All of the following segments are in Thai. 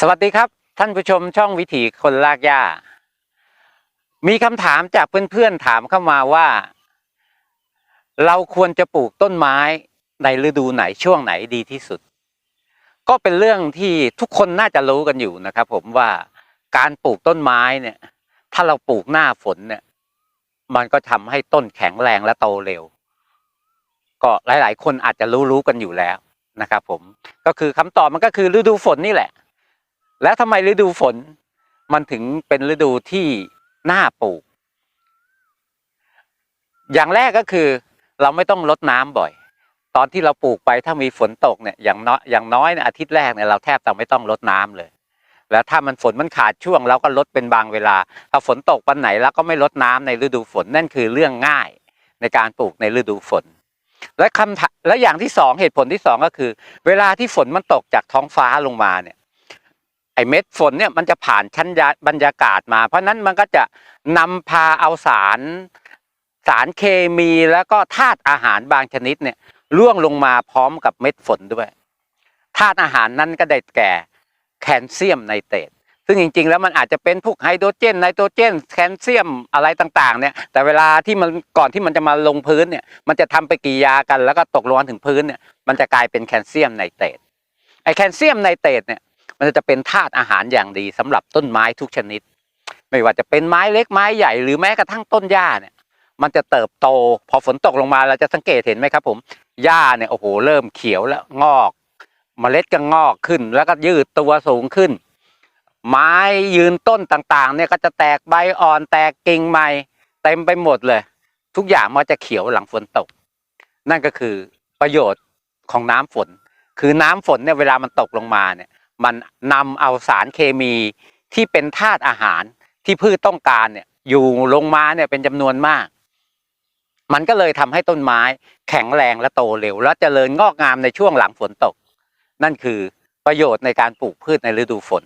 สวัสดีครับท่านผู้ชมช่องวิถีคนลากหญ้า มีคำถามจากเพื่อนๆถามเข้ามาว่า เราควรจะปลูกต้นไม้ในฤดูไหนช่วงไหนดีที่สุด ก็เป็นเรื่องที่ทุกคนน่าจะรู้กันอยู่นะครับ ผมว่าการปลูกต้นไม้เนี่ย ถ้าเราปลูกหน้าฝนเนี่ย มันก็ทำให้ต้นแข็งแรงและโตเร็ว ก็หลาย ๆ คนอาจจะรู้รู้ๆกันอยู่แล้วนะครับ ผมก็คือคำตอบมันก็คือฤดูฝนนี่แหละ แล้วทำไมฤดูฝนมันถึงเป็นฤดูที่น่าปลูก อย่างแรกก็คือเราไม่ต้องรดน้ำบ่อย ตอนที่เราปลูกไปถ้ามีฝนตกเนี่ยอย่างน้อยอย่างน้อยเนี่ยอาทิตย์แรกเนี่ยเราแทบจะไม่ต้องรดน้ำเลย แล้วถ้ามันฝนมันขาดช่วงเราก็ลดเป็นบางเวลาถ้าฝนตกวันไหนเราก็ไม่ลดน้ำในฤดูฝนนั่นคือเรื่องง่ายในการปลูกในฤดูฝน และคำและอย่างที่สองเหตุผลที่สองก็คือ เวลาที่ฝนมันตกจากท้องฟ้าลงมาเนี่ย ไอเม็ดฝนเนี่ยมันจะผ่านชั้นบรรยากาศมา เพราะนั้นมันก็จะนำพาเอาสารสารเคมีแล้วก็ธาตุอาหารบางชนิดเนี่ยร่วงลงมาพร้อมกับเม็ดฝนด้วยธาตุอาหารนั้นก็ได้แก่แคลเซียมไนเตรตซึ่งจริง ๆ แล้วมันอาจจะเป็นพวกไฮโดรเจนไนโตรเจนแคลเซียมอะไรต่างๆเนี่ยแต่เวลาที่มันก่อนที่มันจะมาลงพื้นเนี่ยมันจะทำไปกิริยากันแล้วก็ตกลงมาถึงพื้นเนี่ยมันจะกลายเป็นแคลเซียมไนเตรตไอแคลเซียมไนเตรตเนี่ย มันจะเป็นธาตุอาหารอย่างดีสำหรับต้นไม้ทุกชนิด ไม่ว่าจะเป็นไม้เล็กไม้ใหญ่หรือแม้กระทั่งต้นหญ้าเนี่ย มันจะเติบโต พอฝนตกลงมาเราจะสังเกตเห็นไหมครับ ผมหญ้าเนี่ยโอ้โหเริ่มเขียวแล้วงอกเมล็ดก็งอกขึ้น แล้วก็ยืดตัวสูงขึ้น ไม้ยืนต้นต่างๆ เนี่ยก็จะแตกใบอ่อนแตกกิ่งใหม่เต็มไปหมดเลย ทุกอย่างมันจะเขียวหลังฝนตก นั่นก็คือประโยชน์ของน้ำฝน คือน้ำฝนเนี่ยเวลามันตกลงมาเนี่ย มันนำเอาสารเคมีที่เป็นธาตุอาหารที่พืชต้องการเนี่ยอยู่ลงมาเนี่ยเป็นจำนวนมาก มันก็เลยทำให้ต้นไม้แข็งแรงและโตเร็ว และเจริญงอกงามในช่วงหลังฝนตก นั่นคือประโยชน์ในการปลูกพืชในฤดูฝน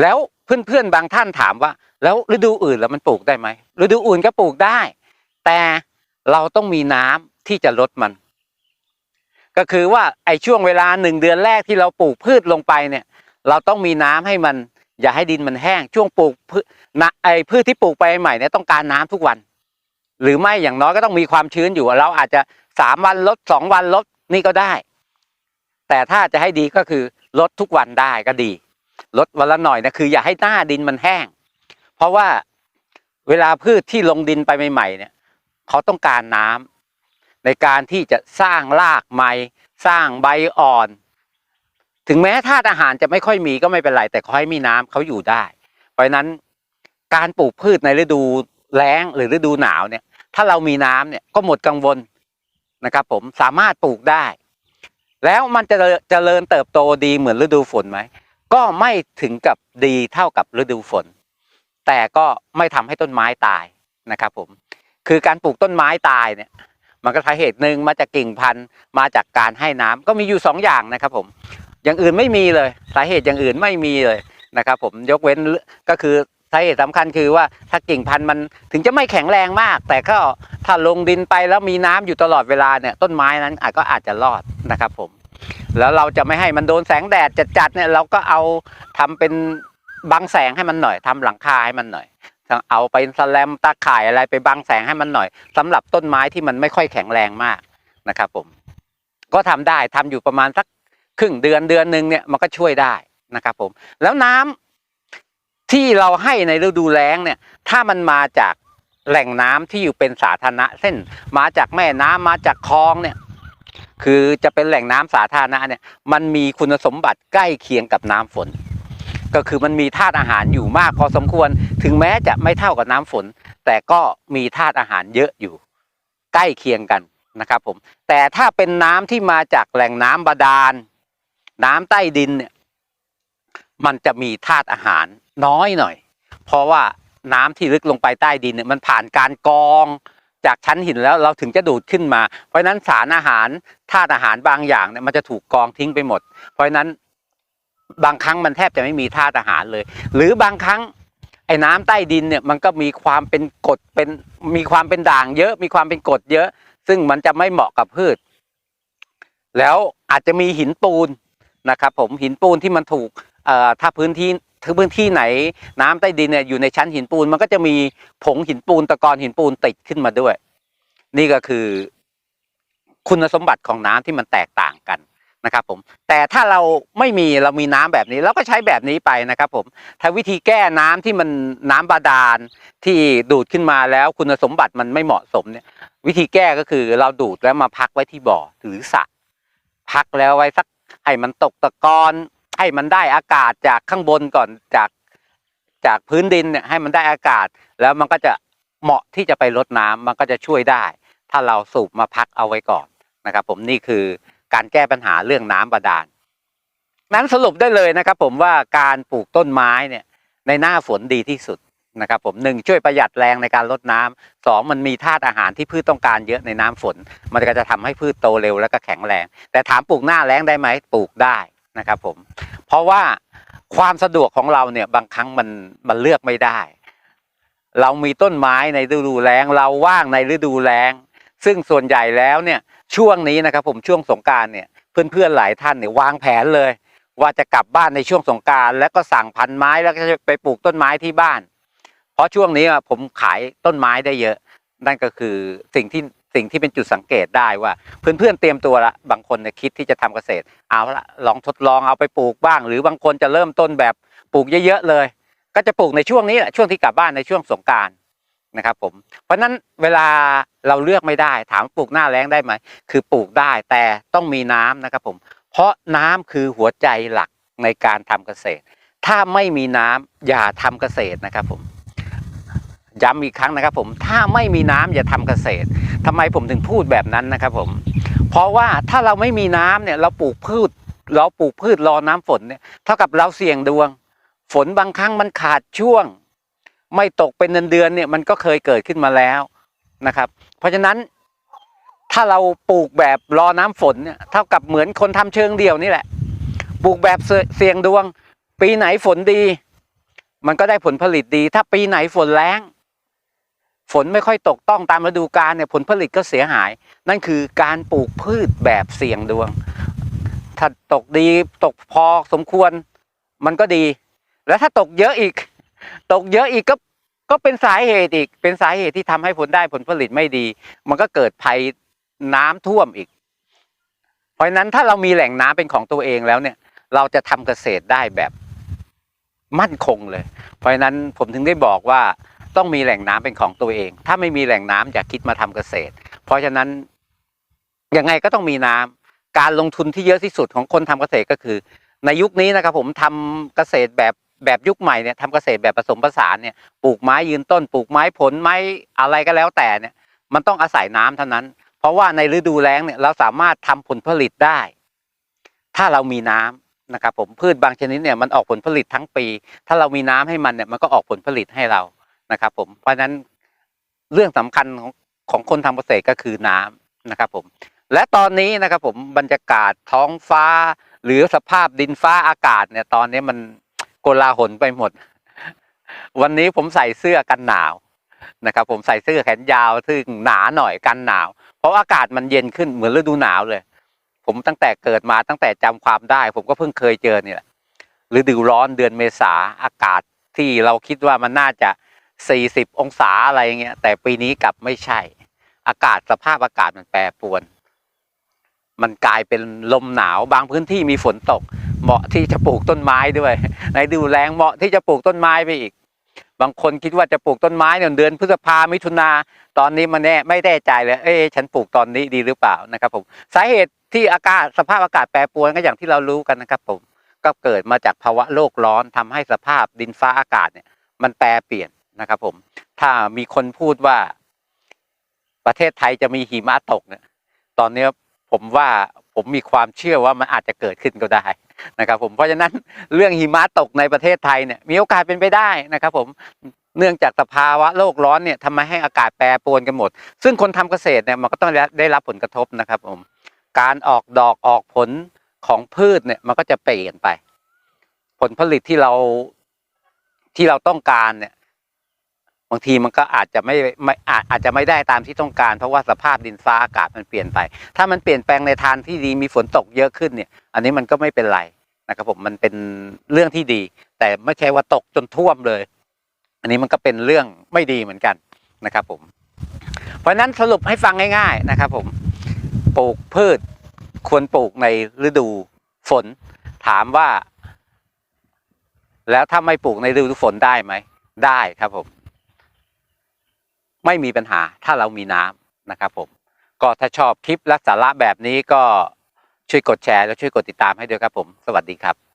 แล้วเพื่อนๆบางท่านถามว่า แล้วฤดูอื่นแล้วมันปลูกได้ไหมฤดูอื่นก็ปลูกได้ แต่เราต้องมีน้ำที่จะลดมัน ก็คือว่าไอ้ช่วงเวลาหนึ่งเดือนแรกที่เราปลูกพืชลงไปเนี่ย เราต้องมีน้ำให้มัน อย่าให้ดินมันแห้ง ช่วงปลูกพืชไอ้พืชที่ปลูกไปใหม่เนี่ยต้องการน้ำทุกวัน หรือไม่อย่างน้อยก็ต้องมีความชื้นอยู่เราอาจจะสามวันลดสองวันลดนี่ก็ได้ แต่ถ้าจะให้ดีก็คือลดทุกวันได้ก็ดี ลดวันละหน่อยนะคือ อย่าให้หน้าดินมันแห้ง เพราะว่าเวลาพืชที่ลงดินไปใหม่ ๆ เนี่ย เขาต้องการน้ำในการที่จะสร้างรากใหม่ สร้างใบอ่อน ถึงแม้ธาตุอาหารจะไม่ค่อยมีก็ไม่เป็นไร แต่ขอให้มีน้ำเขาอยู่ได้ เพราะฉะนั้นการปลูกพืชในฤดูแล้งหรือฤดูหนาวเนี่ย ถ้าเรามีน้ำเนี่ยก็หมดกังวลนะครับ ผมสามารถปลูกได้ แล้วมันจะเจริญเติบโตดีเหมือนฤดูฝนไหมก็ไม่ถึงกับดีเท่ากับฤดูฝน แต่ก็ไม่ทำให้ต้นไม้ตายนะครับ ผม คือการปลูกต้นไม้ตายเนี่ยมันก็สาเหตุหนึ่งมาจากกิ่งพันธุ์มาจากการให้น้ำก็มีอยู่สองอย่างนะครับ ผม อย่างอื่นไม่มีเลย สาเหตุอย่างอื่นไม่มีเลยนะครับ ผมยกเว้นก็คือสาเหตุสำคัญคือว่าถ้ากิ่งพันธุ์มันถึงจะไม่แข็งแรงมาก แต่ก็ถ้าลงดินไปแล้วมีน้ำอยู่ตลอดเวลาเนี่ยต้นไม้นั้นอาจก็อาจจะรอดนะครับผม แล้วเราจะไม่ให้มันโดนแสงแดดจัดๆเนี่ยเราก็เอาทำเป็นบังแสงให้มันหน่อยทำหลังคาให้มันหน่อย เอาไปสแลมตาข่ายอะไรไปบังแสงให้มันหน่อยสำหรับต้นไม้ที่มันไม่ค่อยแข็งแรงมากนะครับผม ก็ทำได้ทำอยู่ประมาณสัก ครึ่งเดือนเดือนหนึ่งเนี่ยมันก็ช่วยได้นะครับผม แล้วน้ำที่เราให้ในฤดูแล้งเนี่ย ถ้ามันมาจากแหล่งน้ำที่อยู่เป็นสาธารณะเช่นมาจากแม่น้ำมาจากคลองเนี่ย คือจะเป็นแหล่งน้ำสาธารณะเนี่ย มันมีคุณสมบัติใกล้เคียงกับน้ำฝน ก็คือมันมีธาตุอาหารอยู่มากพอสมควร ถึงแม้จะไม่เท่ากับน้ำฝน แต่ก็มีธาตุอาหารเยอะอยู่ ใกล้เคียงกันนะครับผม แต่ถ้าเป็นน้ำที่มาจากแหล่งน้ำบาดาล น้ำใต้ดินเนี่ยมันจะมีธาตุอาหารน้อยหน่อย เพราะว่าน้ำที่ลึกลงไปใต้ดินเนี่ยมันผ่านการกองจากชั้นหินแล้วเราถึงจะดูดขึ้นมา เพราะฉะนั้นสารอาหารธาตุอาหารบางอย่างเนี่ยมันจะถูกกองทิ้งไปหมด เพราะฉะนั้นบางครั้งมันแทบจะไม่มีธาตุอาหารเลย หรือบางครั้งไอ้น้ำใต้ดินเนี่ยมันก็มีความเป็นกรดเป็นมีความเป็นด่างเยอะ มีความเป็นกรดเยอะ ซึ่งมันจะไม่เหมาะกับพืช แล้วอาจจะมีหินปูน นะครับผมหินปูนที่มันถูกถ้าพื้นที่ถ้าพื้นที่ไหนน้ำใต้ดินเนี่ยอยู่ในชั้นหินปูนมันก็จะมีผงหินปูนตะกอนหินปูนติดขึ้นมาด้วย นี่ก็คือ คุณสมบัติของน้ำที่มันแตกต่างกันนะครับผมแต่ถ้าเราไม่มีเรามีน้ำแบบนี้เราก็ใช้แบบนี้ไปนะครับผมถ้าวิธีแก้น้ำที่มันน้ำบาดาลที่ดูดขึ้นมาแล้วคุณสมบัติมันไม่เหมาะสมเนี่ย วิธีแก้ก็คือเราดูดแล้วมาพักไว้ที่บ่อหรือสระพักแล้วไว้สัก ให้มันตกตะกอนให้มันได้อากาศจากข้างบนก่อนจากจากพื้นดินเนี่ยให้มันได้อากาศ แล้วมันก็จะเหมาะที่จะไปรดน้ำมันก็จะช่วยได้ ถ้าเราสูบมาพักเอาไว้ก่อนนะครับ ผมนี่คือการแก้ปัญหาเรื่องน้ำบาดาลนั้นสรุปได้เลยนะครับ ผมว่าการปลูกต้นไม้เนี่ยในหน้าฝนดีที่สุด นะครับผมหนึ่งช่วยประหยัดแรงในการลดน้ำสองมันมีธาตุอาหารที่พืชต้องการเยอะในน้ำฝน มันก็จะทำให้พืชโตเร็วแล้วก็แข็งแรง แต่ถามปลูกหน้าแล้งได้ไหมปลูกได้นะครับผมเพราะว่าความสะดวกของเราเนี่ยบางครั้งมันมันเลือกไม่ได้ เรามีต้นไม้ในฤดูแล้ง เราว่างในฤดูแล้ง ซึ่งส่วนใหญ่แล้วเนี่ยช่วงนี้นะครับผมช่วงสงการเนี่ยเพื่อนๆหลายท่านเนี่ยวางแผนเลย ว่าจะกลับบ้านในช่วงสงการแล้วก็สั่งพันไม้แล้วก็จะไปปลูกต้นไม้ที่บ้าน เพราะช่วงนี้ผมขายต้นไม้ได้เยอะ นั่นก็คือสิ่งที่สิ่งที่เป็นจุดสังเกตได้ว่า เพื่อนๆเตรียมตัวละบางคนคิดที่จะทำเกษตร เอาละลองทดลองเอาไปปลูกบ้าง หรือบางคนจะเริ่มต้นแบบปลูกเยอะๆเลย ก็จะปลูกในช่วงนี้แหละช่วงที่กลับบ้านในช่วงสงการนะครับผมเพราะนั้นเวลาเราเลือกไม่ได้ ถามปลูกหน้าแล้งได้ไหมคือปลูกได้แต่ต้องมีน้ำนะครับผม เพราะน้ำคือหัวใจหลักในการทำเกษตร ถ้าไม่มีน้ำอย่าทำเกษตรนะครับผม ย้ำอีกครั้งนะครับผมถ้าไม่มีน้ำอย่าทำเกษตรทำไมผมถึงพูดแบบนั้นนะครับผม เพราะว่าถ้าเราไม่มีน้ำเนี่ยเราปลูกพืช เราปลูกพืชรอน้ำฝนเนี่ยเท่ากับเราเสี่ยงดวง ฝนบางครั้งมันขาดช่วง ไม่ตกเป็นเดือนๆเนี่ยมันก็เคยเกิดขึ้นมาแล้วนะครับ เพราะฉะนั้นถ้าเราปลูกแบบรอน้ำฝนเนี่ยเท่ากับเหมือนคนทำเชิงเดียวนี่แหละ ปลูกแบบเสี่ยงดวง ปีไหนฝนดี มันก็ได้ผลผลิตดี ถ้าปีไหนฝนแรง ฝนไม่ค่อยตกต้องตามฤดูกาลเนี่ยผลผลิตก็เสียหาย นั่นคือการปลูกพืชแบบเสี่ยงดวง ถ้าตกดีตกพอสมควรมันก็ดี แล้วถ้าตกเยอะอีก ตกเยอะอีกก็ก็เป็นสาเหตุอีก เป็นสาเหตุที่ทำให้ผลได้ผลผลิตไม่ดี มันก็เกิดภัยน้ำท่วมอีก เพราะนั้นถ้าเรามีแหล่งน้ำเป็นของตัวเองแล้วเนี่ย เราจะทำเกษตรได้แบบมั่นคงเลย เพราะนั้นผมถึงได้บอกว่า ต้องมีแหล่งน้ำเป็นของตัวเอง ถ้าไม่มีแหล่งน้ำอย่าคิดมาทำเกษตร เพราะฉะนั้นยังไงก็ต้องมีน้ำการลงทุนที่เยอะที่สุดของคนทำเกษตรก็คือ ในยุคนี้นะครับผมทำเกษตรแบบแบบยุคใหม่เนี่ยทำเกษตรแบบผสมผสานเนี่ยปลูกไม้ยืนต้นปลูกไม้ผลไม้อะไรก็แล้วแต่เนี่ย มันต้องอาศัยน้ำเท่านั้น เพราะว่าในฤดูแล้งเนี่ยเราสามารถทำผลผลิตได้ ถ้าเรามีน้ำนะครับผมพืชบางชนิดเนี่ยมันออกผลผลิตทั้งปี ถ้าเรามีน้ำให้มันเนี่ยมันก็ออกผลผลิตให้เรา นะครับ ผมเพราะฉะนั้นเรื่องสำคัญของของคนทำเกษตรก็คือน้ำนะครับผมและตอนนี้นะครับผมบรรยากาศท้องฟ้า หรือสภาพดินฟ้าอากาศเนี่ยตอนนี้มันโกลาหลไปหมด วันนี้ผมใส่เสื้อกันหนาวนะครับ ผมใส่เสื้อแขนยาวซึ่งหนาหน่อยกันหนาว เพราะอากาศมันเย็นขึ้นเหมือนฤดูหนาวเลย ผมตั้งแต่เกิดมาตั้งแต่จำความได้ ผมก็เพิ่งเคยเจอเนี่ยแหละฤดูร้อนเดือนเมษาอากาศที่เราคิดว่ามันน่าจะ 40 องศาอะไรเงี้ยแต่ปีนี้กลับไม่ใช่ อากาศสภาพอากาศมันแปรปรวน มันกลายเป็นลมหนาวบางพื้นที่มีฝนตก เหมาะที่จะปลูกต้นไม้ด้วย ในดูแรงเหมาะที่จะปลูกต้นไม้ไปอีก บางคนคิดว่าจะปลูกต้นไม้เนี่ยเดือนพฤษภามิถุนาตอนนี้มันแน่ไม่แน่ใจเลยเอ๊ะฉันปลูกตอนนี้ดีหรือเปล่านะครับ ผมสาเหตุที่อากาศสภาพอากาศแปรปรวนก็อย่างที่เรารู้กันนะครับ ผม ก็เกิดมาจากภาวะโลกร้อนทำให้สภาพดินฟ้าอากาศเนี่ย มันแปรเปลี่ยน นะครับผมถ้ามีคนพูดว่าประเทศไทยจะมีหิมะตกเนี่ยตอนนี้ผมว่าผมมีความเชื่อว่ามันอาจจะเกิดขึ้นก็ได้นะครับผมเพราะฉะนั้นเรื่องหิมะตกในประเทศไทยเนี่ยมีโอกาสเป็นไปได้นะครับผมเนื่องจากสภาวะโลกร้อนเนี่ยทำให้อากาศแปรปรวนกันหมด ซึ่งคนทำเกษตรเนี่ยมันก็ต้องได้รับผลกระทบนะครับผมการออกดอกออกผลของพืชเนี่ยมันก็จะเปลี่ยนไป ผลผลิตที่เราที่เราต้องการเนี่ย บางทีมันก็อาจจะไม่ไม่อาจอาจจะไม่ได้ตามที่ต้องการ เพราะว่าสภาพดินฟ้าอากาศมันเปลี่ยนไป ถ้ามันเปลี่ยนแปลงในทางที่ดีมีฝนตกเยอะขึ้นเนี่ย อันนี้มันก็ไม่เป็นไรนะครับผมมันเป็นเรื่องที่ดี แต่ไม่ใช่ว่าตกจนท่วมเลย อันนี้มันก็เป็นเรื่องไม่ดีเหมือนกันนะครับผม เพราะฉะนั้นสรุปให้ฟังง่าย ๆนะครับผมปลูกพืชควรปลูกในฤดูฝน ถามว่า แล้วถ้าไม่ปลูกในฤดูฝนได้ไหม ได้ครับผม ไม่มีปัญหาถ้าเรามีน้ำนะครับผมก็ถ้าชอบคลิปและสาระแบบนี้ก็ช่วยกดแชร์ และช่วยกดติดตามให้ด้วยครับผม สวัสดีครับ